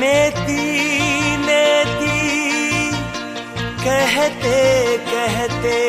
नेती नेती कहते कहते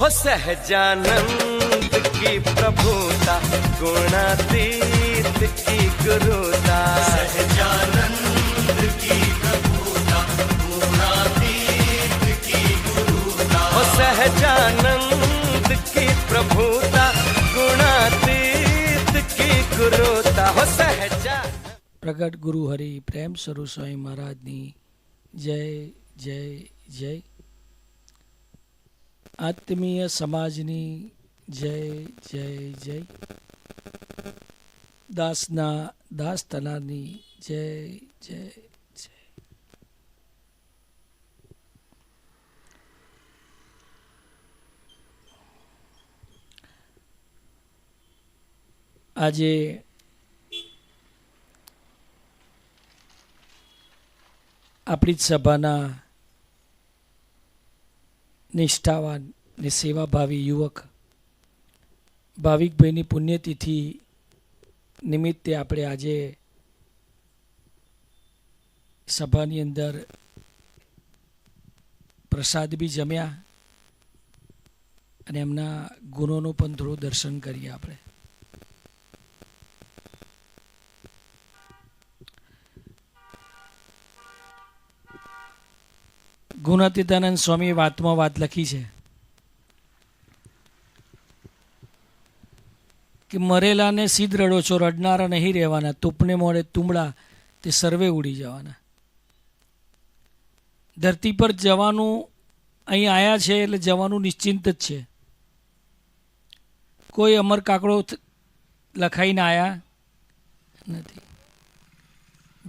हो सहजानंद की प्रभुता गुणातीत की गुरुता सहजानंद की प्रभुता गुणातीत की गुरुता हो सहजानंद की प्रभुता गुणातीत की गुरुता हो सहजा પ્રગટ ગુરુ હરિ પ્રેમ સ્વરૂપ સ્વામી મહારાજની જય જય જય આત્મીય સમાજની જય જય જય દાસના દાસ તનારની જય જય જય આજે આપણી જ સભાના નિષ્ઠાવાન ને સેવાભાવી યુવક. ભાવિકભાઈની પુણ્યતિથિ નિમિત્તે આપણે આજે સભાની અંદર પ્રસાદ બી જમ્યા અને એમના ગુણોનું પણ થોડું દર્શન કરીએ આપણે. ગુણાતીતાનંદ સ્વામી વાતમાં વાત લખી છે કે મરેલાને સીધ રડો છો, રડનારા નહીં રહેવાના, તુપને મોડે તુંબડા તે સર્વે ઉડી જવાના. ધરતી પર જવાનું અહીં આવ્યા છે એટલે જવાનું નિશ્ચિંત જ છે. કોઈ અમર કાકડો લખાઈને આયા નથી.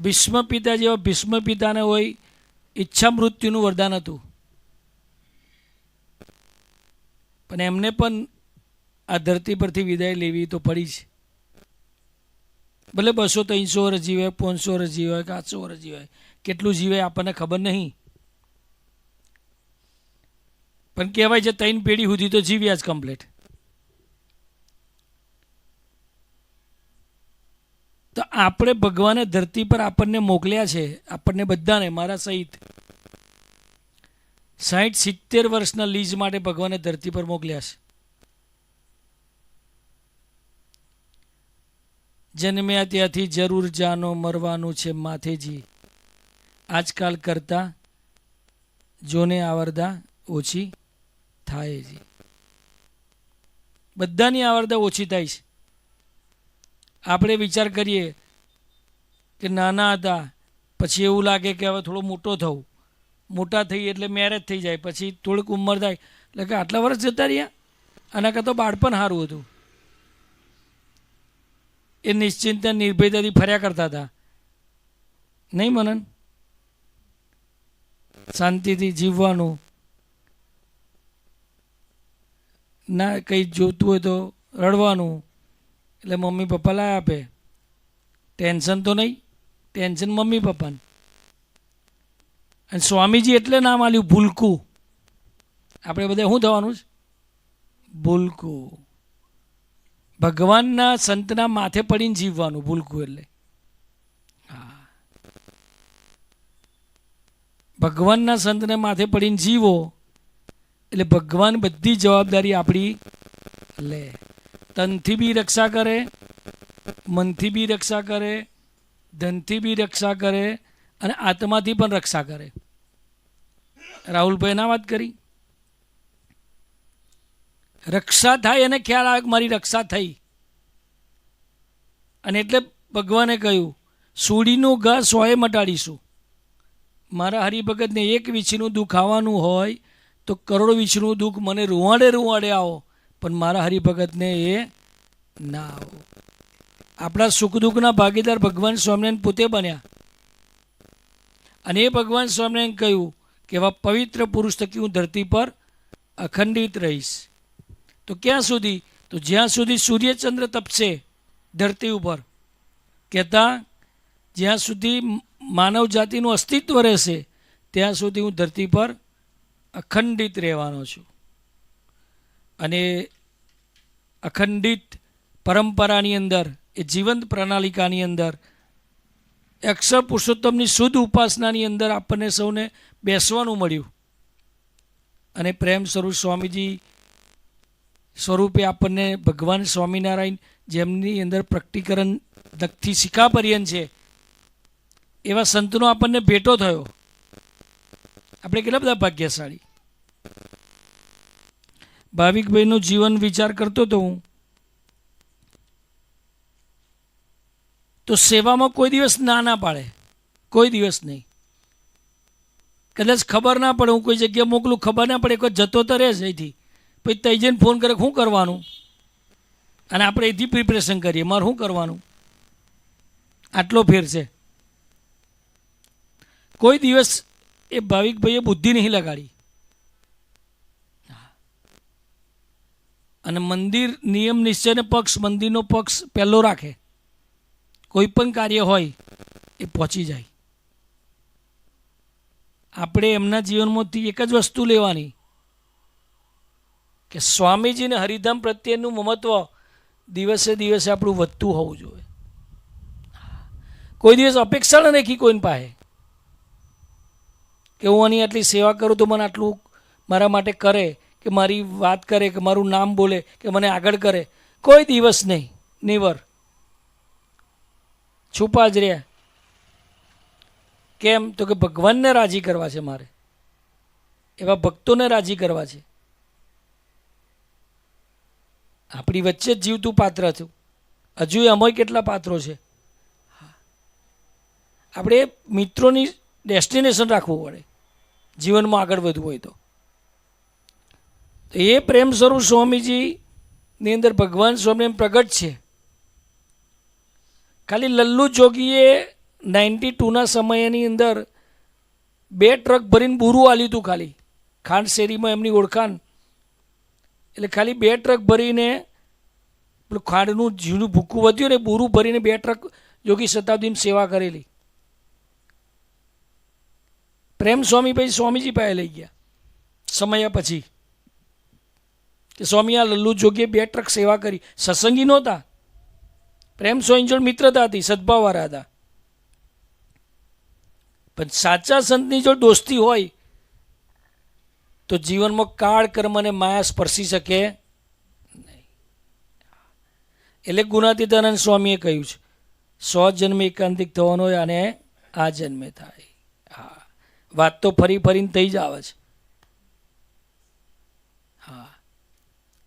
ભીષ્મ પિતા જેવા ભીષ્મ પિતાને હોય ઈચ્છા મૃત્યુનું વરદાન હતું. પણ એમને પણ આ ધરતી પરથી વિદાય લેવી તો પડી છે ભલે બસો ત્રણસો વર્ષ જીવે પાંચસો વર્ષ જીવે કે આઠસો વર્ષ જીવે કેટલું જીવે આપણને ખબર નહીં. પણ કહેવાય છે ત્રણ પેઢી સુધી તો જીવ્યા જ કમ્પ્લીટ તો આપણે ભગવાને ધરતી પર આપણને મોકલ્યા છે, આપણને બધાને, મારા સહિત. સાહીઠ સિત્તેર વર્ષના લીઝ માટે ભગવાને ધરતી પર મોકલ્યા છે. જન્મ્યા ત્યાંથી જરૂર જાનો, મરવાનું છે માથેજી. આજકાલ કરતા જોને આવરદા ઓછી થાય જી બધાની આવરદા ઓછી થાય છે. આપણે વિચાર કરીએ કે નાના હતા, પછી એવું લાગે કે હવે થોડો મોટો થવું. મોટા થઈ એટલે મેરેજ થઈ જાય, પછી થોડીક ઉંમર થાય. એટલે કે આટલા વર્ષ જતા રહ્યા. આના કરતાં બાળપણ સારું હતું. એ નિશ્ચિંત નિર્ભયતાથી ફર્યા કરતા હતા. નહીં મનન? શાંતિથી જીવવાનું. ના, કંઈ જોતું હોય તો રડવાનું. એટલે મમ્મી પપ્પા લાય આપે. ટેન્શન તો નહીં ટેન્શન મમ્મી પપ્પાને. અને સ્વામીજી એટલે નામ આલ્યું, ભૂલકું. આપણે બધા શું થવાનું છે? ભૂલકું. ભગવાનના સંતના માથે પડીને જીવવાનું, ભૂલકું એટલે. હા. ભગવાનના સંતને માથે પડીને જીવો, એટલે ભગવાન બધી જવાબદારી આપણી લે. તનથી બી રક્ષા કરે, મનથી બી રક્ષા કરે, ધનથી બી રક્ષા કરે અને આત્માથી પણ રક્ષા કરે. રાહુલભાઈ ના વાત કરી? રક્ષા થાય એને ખ્યાલ આવે કે મારી રક્ષા થઈ. અને એટલે ભગવાને કહ્યું, સૂડીનું ઘા સોએ મટાડીશું. મારા હરિભગતને એક વીછીનું દુઃખ આવવાનું હોય તો કરોડો વીછનું દુઃખ મને રૂવાડે રૂવાડે આવો. પણ મારા હરિભગતને એ ના આવો આપણા સુખ દુઃખના ભાગીદાર ભગવાન સ્વામિનારાયણ પોતે બન્યા. અને એ ભગવાન સ્વામિનારાયણ કહ્યું કે એવા પવિત્ર પુરુષ થકી હું ધરતી પર અખંડિત રહીશ. તો ક્યાં સુધી? તો જ્યાં સુધી સૂર્યચંદ્ર તપશે ધરતી ઉપર, કહેતા જ્યાં સુધી માનવ જાતિનું અસ્તિત્વ રહેશે, ત્યાં સુધી હું ધરતી પર અખંડિત રહેવાનો છું. અને અખંડિત પરંપરાની અંદર, એ જીવંત પ્રણાલિકાની અંદર અક્ષર પુરુષોત્તમની શુદ્ધ ઉપાસનાની અંદર આપણને સૌને બેસવાનું મળ્યું. અને પ્રેમ સ્વરૂપ સ્વામીજી સ્વરૂપે આપણને ભગવાન સ્વામિનારાયણ જેમની અંદર પ્રકટીકરણ દગથી શિખાપર્યન છે, એવા સંતનો આપણને ભેટો થયો. આપણે કેટલા બધા ભાગ્યશાળી. ભાવિકભાઈનું જીવન વિચાર કરતો હતો હું. તો સેવામાં કોઈ દિવસ ના ના પાડે. કોઈ દિવસ નહીં. કદાચ ખબર ના પડે, હું કોઈ જગ્યાએ મોકલું, ખબર ના પડે, કોઈ જતો તો રહે છે અહીંથી. પછી તઈ જઈને ફોન કરે, શું કરવાનું? અને આપણે અહીંથી પ્રિપરેશન કરીએ, મારે શું કરવાનું? આટલો ફેર છે. કોઈ દિવસ એ ભાવિકભાઈએ બુદ્ધિ નહીં લગાડી. અને મંદિર નિયમ નિશ્ચયને પક્ષ, મંદિરનો પક્ષ પહેલો રાખે. કોઈ પણ કાર્ય હોય, એ પહોંચી જાય. આપણે એમના જીવનમાંથી એક જ વસ્તુ લેવાની, કે સ્વામીજીને હરિધામ પ્રત્યેનું મહત્વ દિવસે દિવસે આપણું વધતું હોવું જોઈએ. કોઈ દિવસ અપેક્ષા ન રાખી કોઈને પાસે, કે હું આની આટલી સેવા કરું તો મને આટલું મારા માટે કરે. કે મારી વાત કરે, કે મારું નામ બોલે, કે મને આગળ કરે. કોઈ દિવસ નહીં. નિવર છુપા જ રહ્યા. કેમ? તો કે ભગવાનને રાજી કરવા છે મારે. એવા ભક્તોને રાજી કરવા છે. આપણી વચ્ચે જ જીવતું પાત્ર હતું. હજુ અમોય કેટલા પાત્રો છે. આપણે મિત્રોની ડેસ્ટિનેશન રાખવું પડે. જીવનમાં આગળ વધવું હોય તો. તો એ પ્રેમ સ્વરૂપ સ્વામીજીની અંદર ભગવાન સ્વામી પ્રગટ છે. ખાલી લલ્લુ જોગીએ નાઇન્ટી ટુના સમયની અંદર બે ટ્રક ભરીને બૂરું આલ્યું હતું ખાલી. ખાંડ શેરીમાં એમની ઓળખાણ. એટલે ખાલી બે ટ્રક ભરીને પેલું ખાંડનું જીવનું ભૂકું વધ્યું ને બૂરું ભરીને બે ટ્રક જોગી શતાબ્દીમાં સેવા કરેલી. પ્રેમ સ્વામી પછી સ્વામીજી પાસે લઈ ગયા. સમયા પછી. કે સ્વામી આ લલ્લુ જોગીએ બે ટ્રક સેવા કરી. સત્સંગી નહોતા. પ્રેમ સ્વયંજળ મિત્રતા હતી, સદભાવવાળા હતા. પણ સાચા સંતની જો દોસ્તી હોય, તો જીવનમાં કાળ, કર્મ અને માયા સ્પર્શી શકે એટલે ગુણાતીતાનંદ સ્વામીએ કહ્યું છે, સો જન્મે એકાંતિક થવાનો અને આ જન્મે થાય. હા. વાત તો ફરી ફરીને થઈ જ આવે છે.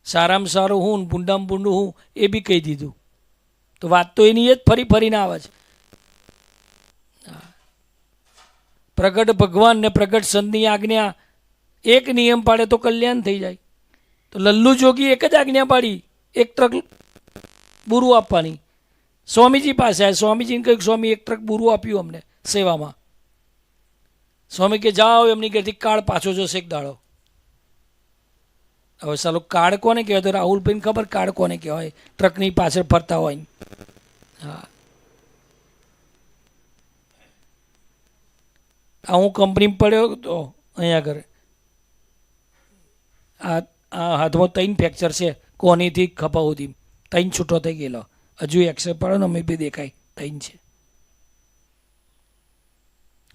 સારામાં સારું હું ને ભૂંડામાં ભૂંડું હું, એ બી કહી દીધું. તો વાત તો એની એ જ ફરી ફરીને આવે છે. પ્રગટ ભગવાન ને પ્રગટ સંતની આજ્ઞા એક નિયમ પાડે તો કલ્યાણ થઈ જાય. તો લલ્લુ જોગી એક જ આજ્ઞા પાડી, એક ટ્રક બુરું આપવાની. સ્વામીજી પાસે આવ્યા સ્વામીજીને કહ્યું સ્વામી, એક ટ્રક બુરું આપ્યું અમને સેવામાં. સ્વામી કે જાઓ, એમની ઘેરથી કાળ પાછો જશે એક દાડો. હવે સાલો કાર્ડ કોને કહેવાય? તો રાહુલભાઈને ખબર કાર્ડ કોને કહેવાય? ટ્રકની પાછળ ફરતા હોય. હા. આ હું કંપની પડ્યો તો અહીંયા આગળ. આ આ હાથમાં ત્રણ ફ્રેક્ચર છે. કોનીથી સુધી ત્રણ છૂટો થઈ ગયેલો. હજુ એક્સરે પડે ને અમે બી દેખાય. ત્રણ છે.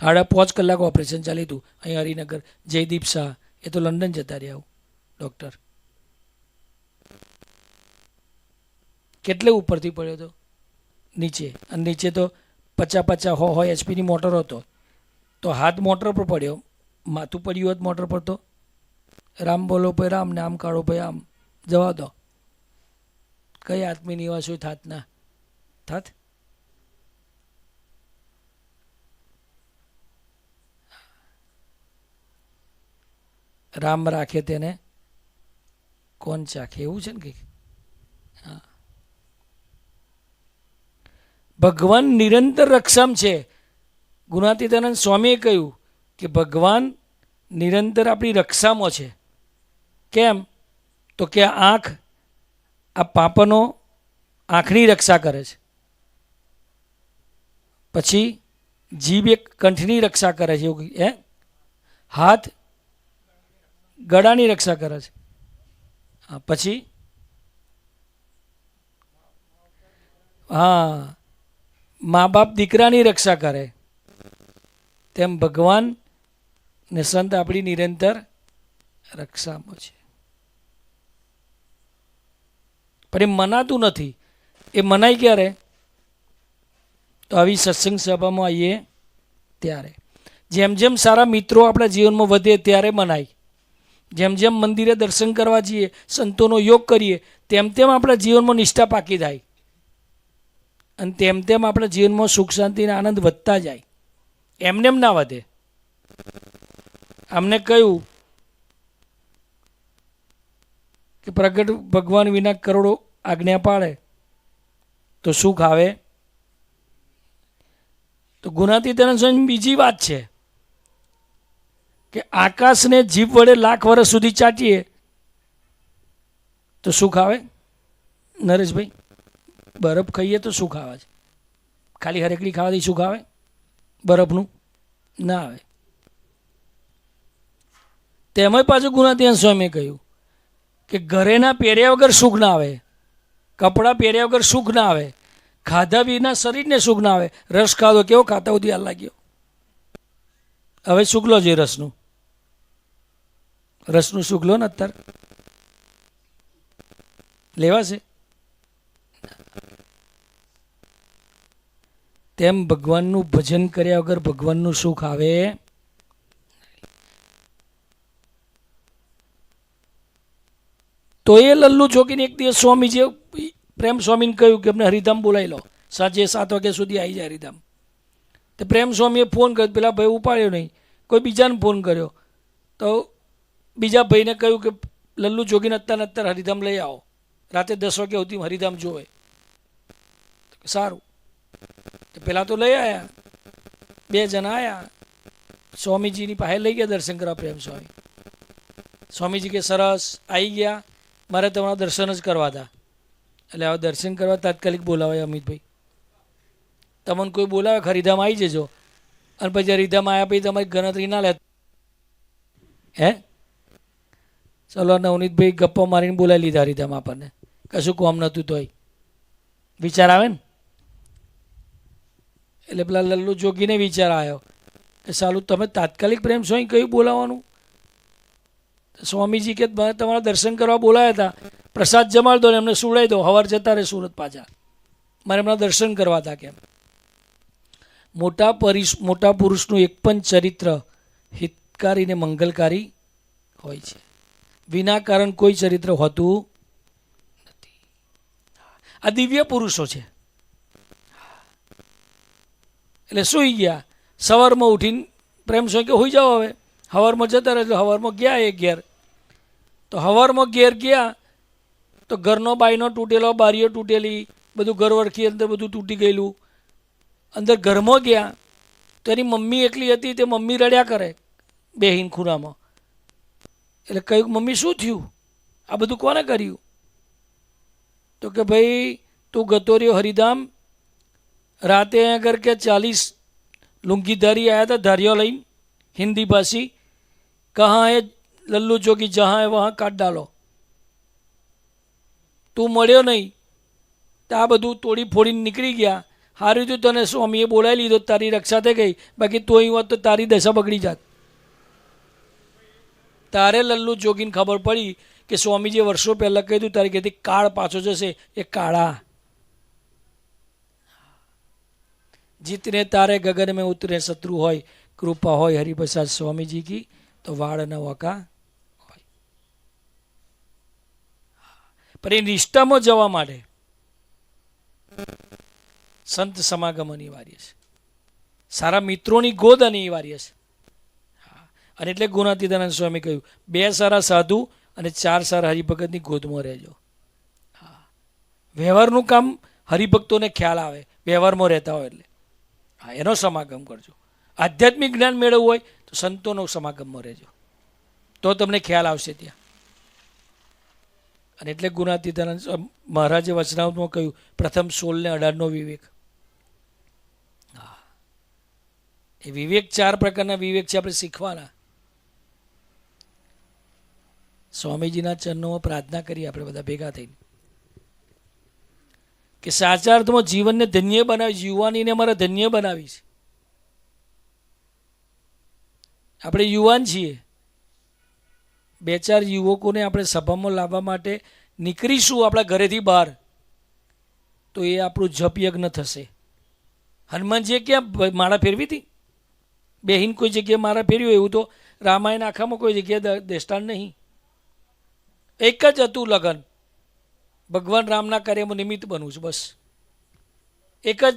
સાડા પાંચ કલાક ઓપરેશન ચાલ્યું હતું. અહીં હરિનગર. જયદીપ શાહ. એ તો લંડન જતા રહ્યા ડૉક્ટર. કેટલે ઉપરથી પડ્યો હતો નીચે. અને નીચે તો પચા પચા હો હોય એચપીની મોટર હતો. તો હાથ મોટર પર પડ્યો. માથું પડ્યું હોત મોટર પર તો? રામ બોલો ભાઈ, રામ, ને આમ કાઢો ભાઈ, આમ. જવા દો. કઈ આત્મી નિવાસ હોય થાતના થાત? રામ રાખે તેને. કોણ ચાખે? એવું છે ને કંઈક? હા. ભગવાન નિરંતર રક્ષમ છે. ગુણાતીતાનંદ સ્વામીએ કહ્યું કે ભગવાન નિરંતર આપણી રક્ષામાં છે. કેમ? તો કે આ આંખ, આ પાપનો આંખની રક્ષા કરે છે. પછી જીભ એક કંઠની રક્ષા કરે છે. એવું હે? હાથ ગળાની રક્ષા કરે છે. પછી? હા. મા બાપ દીકરાની રક્ષા કરે. તેમ ભગવાન ને સંત આપણી નિરંતર રક્ષામાં છે. પણ એ મનાતું નથી. એ મનાય ક્યારે? તો આવી સત્સંગ સભામાં આવીએ ત્યારે. જેમ જેમ સારા મિત્રો આપણા જીવનમાં વધે ત્યારે મનાય. જેમ જેમ મંદિરે દર્શન કરવા જઈએ, સંતોનો યોગ કરીએ, તેમ તેમ આપણા જીવનમાં નિષ્ઠા પાકી થાય અને તેમ તેમ આપણા જીવનમાં સુખ શાંતિનો આનંદ વધતા જાય. એમને એમ ના વધે. અમને કહ્યું કે પ્રગટ ભગવાન વિના કરોડો આજ્ઞા પાડે, તો સુખ આવે. તો ગુણાતીતાનંદ સ્વામી બીજી વાત છે. કે આકાશને જીભ વડે લાખ વર્ષ સુધી ચાટીએ તો સુખ આવે નરેશભાઈ, બરફ ખાઈએ તો સુખ આવે છે? ખાલી હરેકડી ખાવાથી સુખ આવે બરફનું? ના આવે. તેમાંય પાછું ગુણાતીતાનંદ સ્વામીએ કહ્યું કે ઘરેના પહેર્યા વગર સુખ ના આવે, કપડાં પહેર્યા વગર સુખ ના આવે, ખાધા વિના શરીરને સુખ ના આવે. રસ ખાધો કેવો? ખાતા સુધી હાલ લાગ્યો. હવે સુખ લો જે રસનું. રસનું સુખ લો ને અત્યારે. લેવાશે. તેમ ભગવાનનું ભજન કર્યા વગર ભગવાનનું સુખ આવે. તો એ લલ્લુ જોગીને એક દિવસ સ્વામીજીએ પ્રેમ સ્વામીને કહ્યું કે અમને હરિધામ બોલાવી લો. સાંજે સાત વાગ્યા સુધી આવી જાય હરિધામ. તો પ્રેમ સ્વામીએ ફોન કર્યો. પેલા ભાઈ ઉપાડ્યો નહીં. કોઈ બીજાને ફોન કર્યો. તો બીજા ભાઈને કહ્યું કે, લલ્લુ જોગીને અત્યારે અત્યારે હરિધામ લઈ આવો. રાતે દસ વાગ્યા સુધી હરિધામ જોવે. સારું. પેલા તો લઈ આવ્યા બે જણા આવ્યા સ્વામીજીની પાસે લઈ ગયા દર્શન કરવા, પ્રેમ સ્વામી. સ્વામીજી કે, સરસ આવી ગયા. મારે તમારા દર્શન જ કરવા હતા એટલે હવે દર્શન કરવા તાત્કાલિક બોલાવે અમિતભાઈ. તમને કોઈ બોલાવે ખરીદામાં આવી જજો. અને પછી હરિધામ આવ્યા પછી તમારી ગણતરી ના લે. હે? ચલો નવનીતભાઈ ગપ્પો મારીને બોલાવી લીધા રીધમ આપણને. કશું કોમ નહોતું તોય. વિચાર આવે ને? એટલે પેલા લલ્લુ જોગીને વિચાર આવ્યો કે સાલું તમે તાત્કાલિક પ્રેમ સ્વામી કયું બોલાવવાનું? સ્વામીજી કે તમારા દર્શન કરવા બોલાયા હતા. પ્રસાદ જમાડ દો ને એમને સુડાઈ દો. હવાર જતા રહે સુરત પાછા. મારે એમના દર્શન કરવા હતા કેમ? મોટા પરિશ મોટા પુરુષનું એક પણ ચરિત્ર હિતકારી ને મંગલકારી હોય છે. વિના કારણ કોઈ ચરિત્ર હોતું નથી. આ દિવ્ય પુરુષો છે. એટલે સૂઈ ગયા. સવારમાં ઉઠીને પ્રેમ સ્વામી કે હોઈ જાઓ હવે. હવારમાં જતા રહે એટલે હવારમાં ગયા એ ઘેર. તો હવારમાં ઘેર ગયા તો ઘરનો બાયનો તૂટેલો, બારીઓ તૂટેલી, બધું ઘર વરખી અંદર બધું તૂટી ગયેલું. અંદર ઘરમાં ગયા. તો એની મમ્મી એકલી હતી. તે મમ્મી રડ્યા કરે બેહીન ખૂણામાં. એટલે કહ્યું મમ્મી શું થયું આ બધું કોને કર્યું તો કે ભાઈ તું ગતો રહ્યો હરિધામ રાતે અહીંયા આગળ કે ચાલીસ લુંગીધારી આવ્યા હતા ધારીઓ લઈને હિન્દી ભાષી કહા એ લલ્લુ જોગી જહાં એ વહાં કાઢ ડાલો તું મળ્યો નહીં તો આ બધું તોડી ફોડીને નીકળી ગયા હાર્યું તો તને સ્વામીએ બોલાવી લીધો તારી રક્ષા થઈ ગઈ બાકી તો અહીં હોત તો તારી દશા બગડી જાત તારે લલ્લુ જોગીને ખબર પડી કે સ્વામીજીએ વર્ષો પહેલાં કહ્યું તારી કહેતી કાળ પાછો જશે, એ કાળા. જીતને તારે ગગન મેં ઉતરે, શત્રુ હોય, કૃપા હોય, હરિપ્રસાદ સ્વામીજી કી, તો વાળ ન વકા હોય. પણ એ નિષ્ઠામાં જવા માટે સંત સમાગમ અનિવાર્ય છે સારા મિત્રોની ગોદ અનિવાર્ય છે. અને એટલે ગુણાતીતાનંદ સ્વામી કહ્યું, બે સારા સાધુ અને ચાર સારા હરિભગતની ગોદમાં રહેજો. હા. વ્યવહારનું કામ હરિભક્તોને ખ્યાલ આવે, વ્યવહારમાં રહેતા હોય એટલે. હા, એનો સમાગમ કરજો. આધ્યાત્મિક જ્ઞાન મેળવવું હોય તો સંતોનો સમાગમમાં રહેજો. તો તમને ખ્યાલ આવશે ત્યાં. અને એટલે ગુણાતીતાનંદ મહારાજે વચનાવમાં કહ્યું, પ્રથમ સોળને અઢારનો વિવેક. એ વિવેક ચાર પ્રકારના વિવેક છે, આપણે શીખવાના. સ્વામીજીના ચરણોમાં પ્રાર્થના કરીએ આપણે બધા ભેગા થઈને. કે સાચા અર્થમાં જીવનને ધન્ય બનાવી યુવાનીને અમારે ધન્ય બનાવી છે આપણે યુવાન છીએ. બે ચાર યુવકોને આપણે સભામાં લાવવા માટે નીકળીશું આપણા ઘરેથી બહાર. તો એ આપણું જપ યજ્ઞ થશે. હનુમાનજીએ ક્યાં માળા ફેરવી હતી? બેહીન કોઈ જગ્યાએ માળા ફેર્યું એવું તો રામાયણ આખામાં કોઈ જગ્યાએ દ્રષ્ટાંત નહીં. એક જ હતું લગન. ભગવાન રામના કાર્યમાં નિમિત્ત બનું છું, બસ. એક જ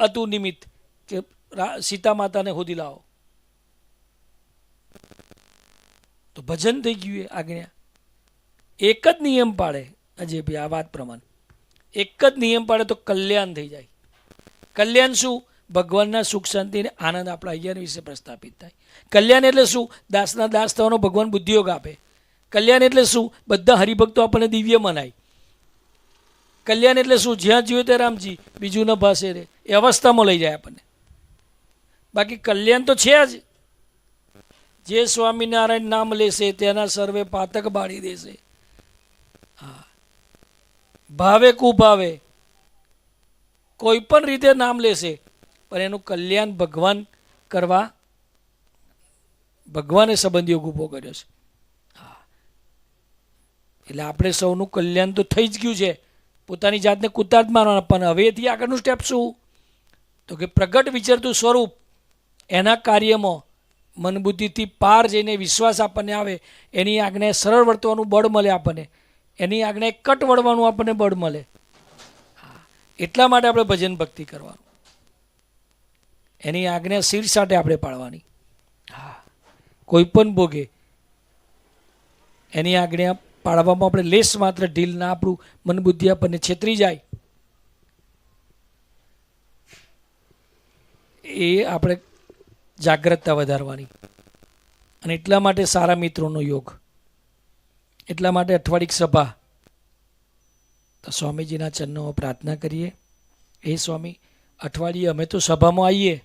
હતું નિમિત્ત કે સીતા માતાને હોદી લાવો. તો ભજન થઈ ગયું એ આજ્ઞા. એક જ નિયમ પાડે. અજયભાઈ આ વાત પ્રમાણે. એક જ નિયમ પાડે તો કલ્યાણ થઈ જાય. કલ્યાણ શું? ભગવાનના સુખ શાંતિ અને આનંદ આપણા અહીંયા વિશે પ્રસ્થાપિત થાય. કલ્યાણ એટલે શું? દાસના દાસ થવાનો ભગવાન બુદ્ધિયોગ આપે. કલ્યાણ એટલે શું? બધા હરિભક્તો આપણને દિવ્ય મનાય. કલ્યાણ એટલે શું? જ્યાં જીવે તે રામજી, બીજું ન ભાષે રે. એ અવસ્થામાં લઈ જાય આપણને. બાકી કલ્યાણ તો છે જ. જે સ્વામિનારાયણ નામ લેશે, તેના સર્વે પાતક બાળી દેશે. હા. ભાવે કુભાવે કોઈ પણ રીતે નામ લેશે, પણ એનું કલ્યાણ ભગવાન કરવા, ભગવાને સંબંધીઓ ઊભો કર્યો છે. એટલે આપણે સૌનું કલ્યાણ તો થઈ જ ગયું છે. પોતાની જાતને કુતાર્થ માનવાના, પણ હવેથી આગળનું સ્ટેપ શું? તો કે પ્રગટ વિચારતું સ્વરૂપ, એના કાર્યમાં મનબુદ્ધિથી પાર જઈને વિશ્વાસ આપણને આવે, એની આજ્ઞાએ સરળ વર્તવાનું બળ મળે આપણને, એની આજ્ઞાએ કટ વળવાનું આપણને બળ મળે. હા. એટલા માટે આપણે ભજન ભક્તિ કરવાનું. એની આજ્ઞા શીર સાથે આપણે પાડવાની હા, કોઈ પણ ભોગે એની આજ્ઞા પાડવામાં આપણે લેસ માત્ર ઢીલ ના આપણું મન બુદ્ધિ આપણને છેતરી જાય. એ આપણે જાગ્રતતા વધારવાની. અને એટલા માટે સારા મિત્રોનો યોગ. એટલા માટે અઠવાડિક સભા. તો સ્વામીજીના ચરણોમાં પ્રાર્થના કરીએ. એ સ્વામી, અઠવાડિયે અમે તો સભામાં આવીએ.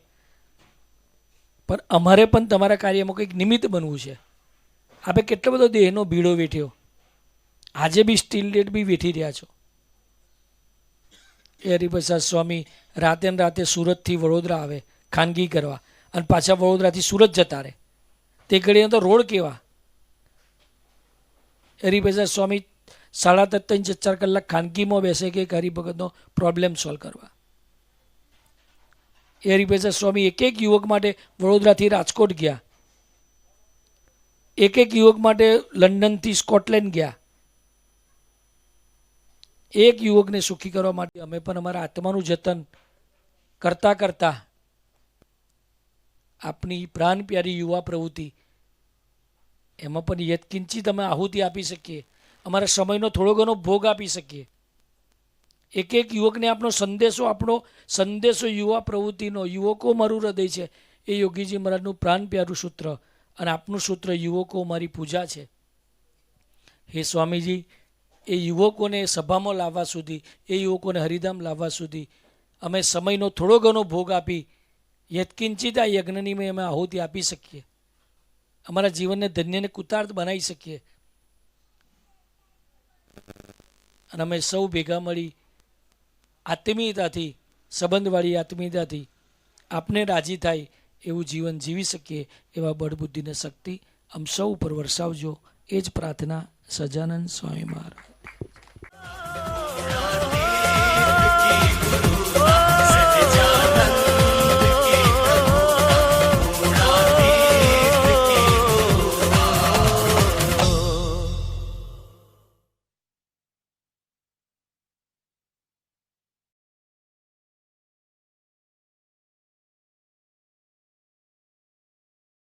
પણ અમારે પણ તમારા કાર્યમાં કંઈક નિમિત્ત બનવું છે. આપણે કેટલો બધો દેહનો ભીડો વેઠ્યો. આજે બી સ્ટીલ ડેટ બી વેઠી રહ્યા છો. એ હરિપ્રસાદ સ્વામી રાતે ને રાતે સુરતથી વડોદરા આવે, ખાનગી કરવા. અને પાછા વડોદરાથી સુરત જતા રહે. તે ઘડીએ તો રોડ કેવા? હરિપ્રસાદ સ્વામી સાડા ત્રણ ચાર કલાક ખાનગીમાં બેસે કે હરિભગતનો પ્રોબ્લેમ સોલ્વ કરવા. એ હરિપ્રસાદ સ્વામી એક એક યુવક માટે વડોદરાથી રાજકોટ ગયા. એક એક યુવક માટે લંડનથી સ્કોટલેન્ડ ગયા. એક યુવકને સુખી કરવા માટે અમે પણ અમારા આત્માનું જતન કરતા કરતા આપની પ્રાણ પ્યારી યુવા પ્રવૃત્તિ, એમાં પણ યત્કિંચિત અમે આહુતિ આપી શકીએ. અમારા સમયનો થોડો ઘણો ભોગ આપી શકીએ. એક એક યુવકને આપણો સંદેશો આપણો સંદેશો યુવા પ્રવૃત્તિનો, યુવકો મારું હૃદય છે, એ યોગીજી મહારાજનું પ્રાણ પ્યારું સૂત્ર અને આપનું સૂત્ર યુવકો મારી પૂજા છે. હે સ્વામીજી એ યુવકોને સભામાં લાવવા સુધી, એ યુવકોને હરિધામ લાવવા સુધી અમે સમયનો થોડો ઘણો ભોગ આપી યત્કિંચિત આ યજ્ઞની અમે આહુતિ આપી શકીએ. અમારા જીવનને ધન્યને કૃતાર્થ બનાવી શકીએ. અને અમે સૌ ભેગા મળી આત્મીયતાથી, સંબંધવાળી આત્મીયતાથી આપને રાજી થાય એવું જીવન જીવી શકીએ એવા બળબુદ્ધિને શક્તિ આમ સૌ ઉપર વરસાવજો. એ જ પ્રાર્થના સજાનંદ સ્વામી મહારાજ.